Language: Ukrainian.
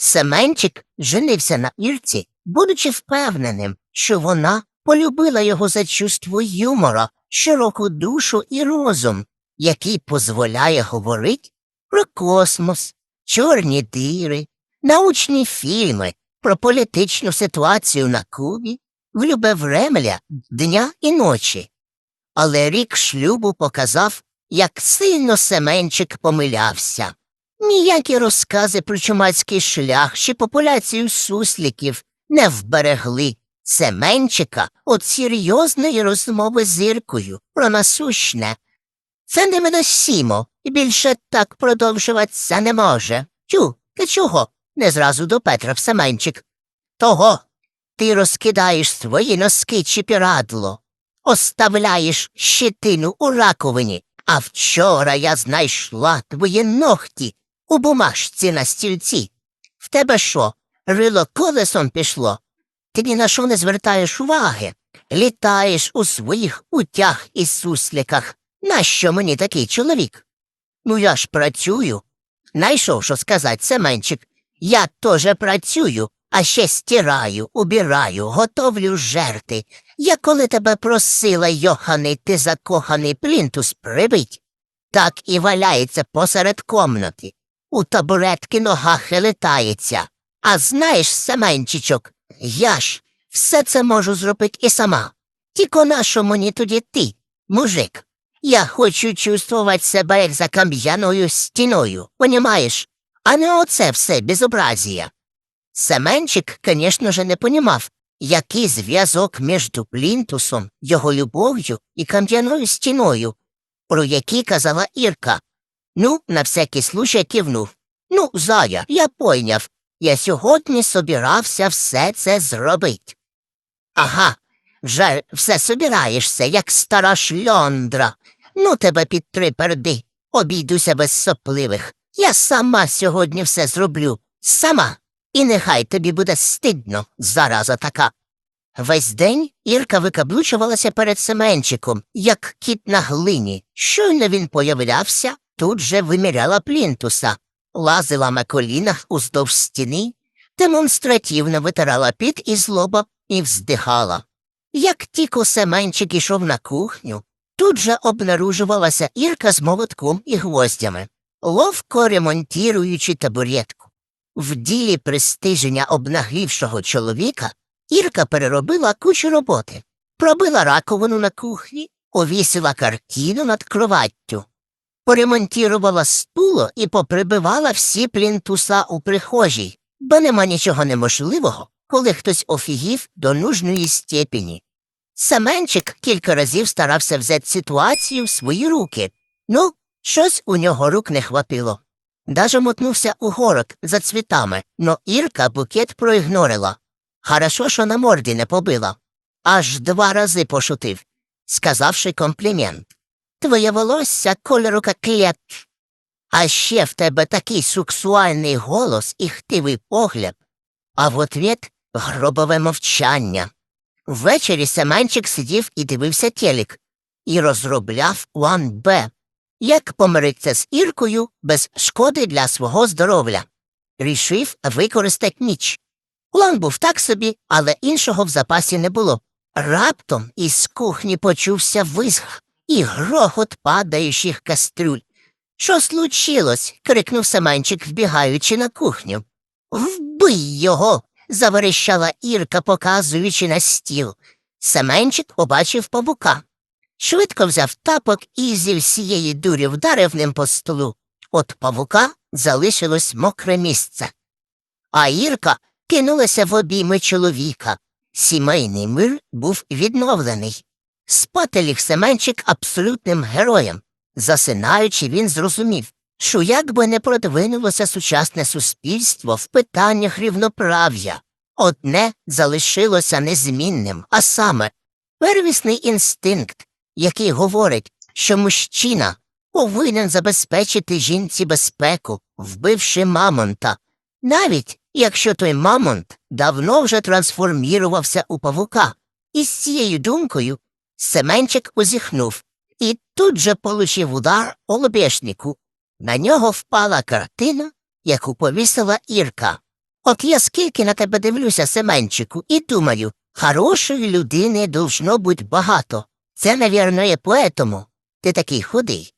Семенчик женився на Ірці, будучи впевненим, що вона полюбила його за чувство юмора, широку душу і розум, який дозволяє говорити про космос, чорні дири, научні фільми, про політичну ситуацію на Кубі, в любе врем'я дня і ночі. Але рік шлюбу показав, як сильно Семенчик помилявся. Ніякі розкази про чумацький шлях чи популяцію сусліків не вберегли Семенчика від серйозної розмови з Іркою про насущне. Це невиносимо, і більше так продовжуватися не може. Тю, ти чого? Не зразу до Петра в Семенчик. Того. Ти розкидаєш свої носки чи пірадло, оставляєш щитину у раковині, а вчора я знайшла твої ногті у бумажці на стільці. В тебе що, рило колесом пішло? Ти ні на що не звертаєш уваги. Літаєш у своїх утях і сусликах. Нащо мені такий чоловік? Ну я ж працюю. Найшов, що сказать, Семенчик. Я теж працюю, а ще стираю, убираю, готовлю жерти. Я коли тебе просила, йоханий ти закоханий плінтус прибить, так і валяється посеред комнати. У табуретки нога хилитається. А знаєш, Семенчичок, я ж все це можу зробити і сама. Тільки нащо мені тоді ти, мужик? Я хочу чувствувати себе як за кам'яною стіною, понімаєш? А не оце все безобразія. Семенчик, звісно ж, не понімав, який зв'язок між плінтусом, його любов'ю і кам'яною стіною, про які казала Ірка. Ну, на всякий случай кивнув. Ну, зая, я пойняв. Я сьогодні собирався все це зробить. Ага, вже все собираєшся, як стара шльондра. Ну тебе під три перди, обійдуся без сопливих. Я сама сьогодні все зроблю. Сама. І нехай тобі буде стидно, зараза така. Весь день Ірка викаблучувалася перед Семенчиком, як кіт на глині. Щойно він появлявся, тут же виміряла плінтуса, лазила на колінах уздовж стіни, демонстративно витирала піт із лоба і вздихала. Як тільки Семенчик ішов на кухню, тут же обнаружувалася Ірка з молотком і гвоздями, ловко ремонтіруючи табуретку. В ділі пристиження обнагрівшого чоловіка Ірка переробила кучу роботи, пробила раковину на кухні, овісила картину над кроваттю, поремонтірувала стуло і поприбивала всі плінтуса у прихожій, бо нема нічого неможливого, коли хтось офігів до нужної степені. Семенчик кілька разів старався взяти ситуацію в свої руки. Ну, щось у нього рук не хватило. Даже мотнувся у горок за цвітами, но Ірка букет проігнорила. Хорошо, що на морді не побила. Аж два рази пошутив, сказавши комплімент. Твоє волосся кольору коклет. А ще в тебе такий сексуальний голос і хтивий погляд, а в ответ гробове мовчання. Ввечері Семенчик сидів і дивився телек і розробляв план Б, як помиритися з Іркою без шкоди для свого здоров'я. Рішив використати ніч. План був так собі, але іншого в запасі не було. Раптом із кухні почувся визг і грохот падаючих кастрюль. Що случилось? крикнув Семенчик, вбігаючи на кухню. Вбий його. заверещала Ірка, показуючи на стіл. Семенчик побачив павука. Швидко взяв тапок і зі всієї дурі вдарив ним по столу. От павука залишилось мокре місце. А Ірка кинулася в обійми чоловіка. Сімейний мир був відновлений. Спати ліг Семенчик абсолютним героєм. Засинаючи, він зрозумів, що як би не продвинулося сучасне суспільство в питаннях рівноправ'я, одне залишилося незмінним, а саме первісний інстинкт, який говорить, що мужчина повинен забезпечити жінці безпеку, вбивши мамонта, навіть якщо той мамонт давно вже трансформірувався у павука. І з цією думкою Семенчик узіхнув і тут же получив удар у лобешнику. На нього впала картина, яку повісила Ірка. От я скільки на тебе дивлюся, Семенчику, і думаю, хорошої людини должно бути багато. Це, навірно, є поетому. Ти такий худий.